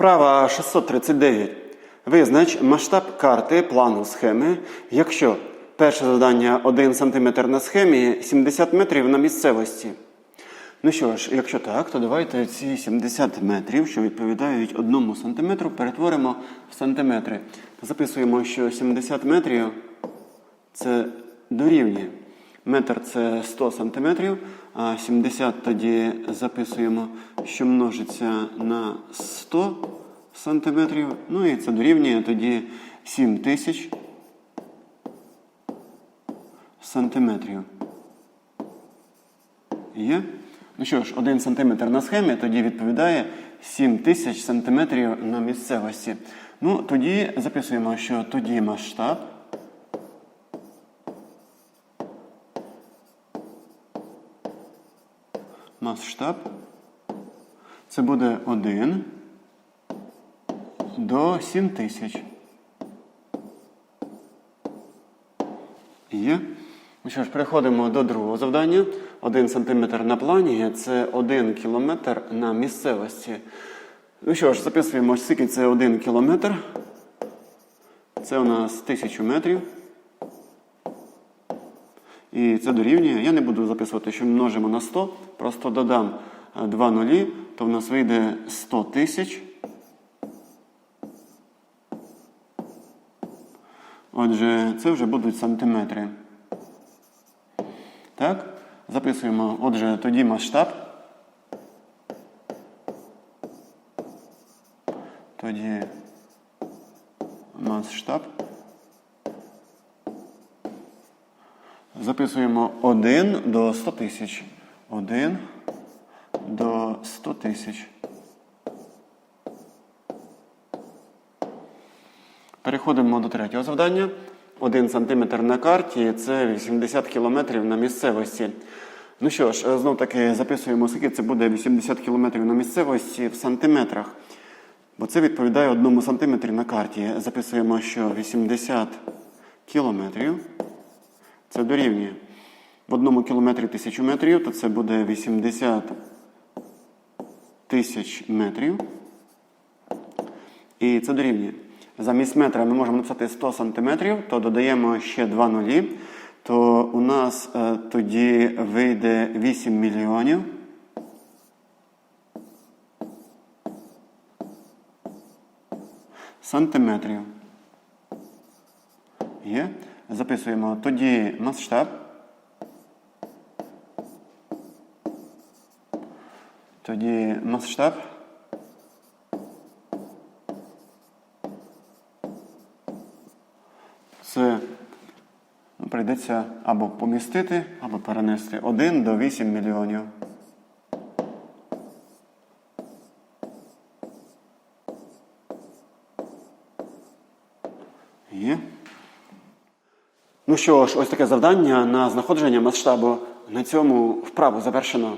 Вправа 639. Визнач масштаб карти плану схеми, якщо перше завдання 1 см на схемі, 70 метрів на місцевості. Ну що ж, якщо так, то давайте ці 70 метрів, що відповідають 1 сантиметру, перетворимо в сантиметри. Записуємо, що 70 метрів це дорівнює. Метр це 100 сантиметрів, а 70 тоді записуємо, що множиться на 100 сантиметрів. Ну і це дорівнює тоді 7 тисяч сантиметрів. Є? Ну що ж, 1 сантиметр на схемі тоді відповідає 7 тисяч сантиметрів на місцевості. Ну, тоді записуємо, що тоді масштаб. Масштаб. Це буде 1 до 7 тисяч. Є. Ну що ж, переходимо до другого завдання. 1 см на плані це 1 км на місцевості. Ну що ж, записуємо, скільки це 1 кілометр. Це у нас 1000 метрів. І це дорівнює. Я не буду записувати, що множимо на 100. Просто додам 2 нулі, то в нас вийде 100 тисяч. Отже, це вже будуть сантиметри. Так? Записуємо. Отже, тоді масштаб. Тоді масштаб. Записуємо 1 до 100 тисяч. 1 до 100 тисяч. Переходимо до третього завдання. 1 см на карті це 80 км на місцевості. Ну що ж, знов таки записуємо, скільки це буде 80 км на місцевості в сантиметрах. Бо це відповідає 1 см на карті. Записуємо, що 80 кілометрів це дорівнює. В одному кілометрі 1000 метрів, то це буде 80 тисяч метрів. І це дорівнює. Замість метра ми можемо написати 100 сантиметрів, то додаємо ще 2 нулі, то у нас е, тоді вийде 8 мільйонів. Сантиметрів. Записуємо тоді масштаб. Тоді масштаб. Це прийдеться або помістити, або перенести 1 до 8 мільйонів. Є. Ну що ж, ось таке завдання на знаходження масштабу. На цьому вправу завершено.